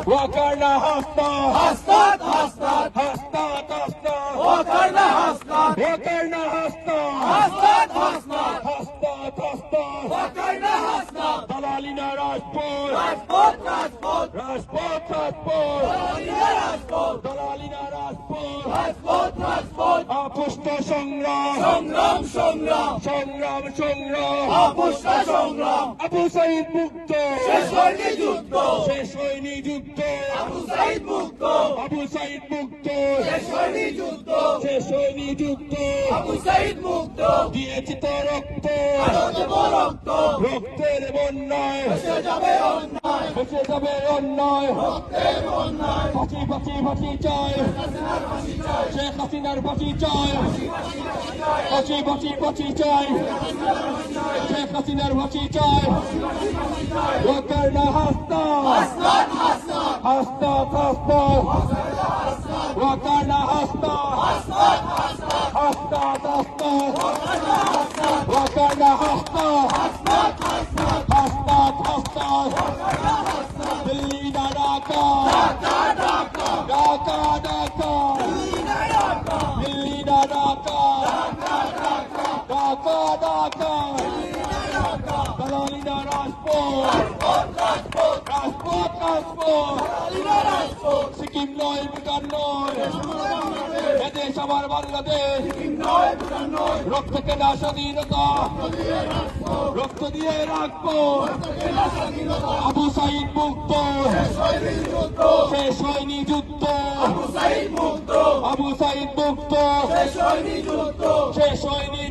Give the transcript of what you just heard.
وكرنا حسنا হাসনাত হাসনাত حسنا حسنا ওয়াকারনা হাসনাত وكرنا حسنا হাসনাত হাসনাত حسنا حسنا ওয়াকারনা হাসনাত দালালিনা রাজপুর রাজপথ রাজপথ রাজপথ রাজপথ দালালিনা রাজপথ দালালিনা রাজপথ রাজপথ রাজপথ আপুষ্ট সংগ্রাম সংগ্রাম সংগ্রাম সংগ্রাম সংগ্রাম অপুষ্টা সংগ্রাম আবু সাইদ মুক্ত হয়নি যুদ্ধ। শেষ হয়নি যুদ্ধ। আবু সাইদ মুক্ত। আবু সাইদ মুক্ত। শেষ হয়নি যুদ্ধ। শেষ হয়নি যুদ্ধ। আবু সাইদ মুক্ত। দিয়েছি তো রক্ত। রক্ত। রক্তের বন্যায়। যাবে অন্যায়। বেঁচে যাবে অন্যায়। রক্তের অন্যায় ফাঁসি ফাঁসি ফাঁসি শেখ হাসিনার ফাঁসি চাই ফাঁসি ফাঁসি ফাঁসি চাই শেখ হাসিনার ফাঁসি চাই হাসনাত হাসনা হাসনা ওয়াকারনা হাসনা হাসনাত হাসনাত হাসনা হাসনা ওয়াকারনা হাসনা হাসনাত হাসনাত হাসনা হাসনা দিল্লি না ঢাকা ঢাকা। ঢাকা ঢাকা। ঢাকা ঢাকা দালালি না রাজপথ রাজপথ রাজপথ সিকিম নয় ভুটান নয় এদেশ আমার বাংলাদেশ রক্ত কেনা আবু সাইদ মুক্ত শেষ হয়নি সাইদ মুক্ত। শেষ হয়নি যুদ্ধ। শেষ হয়নি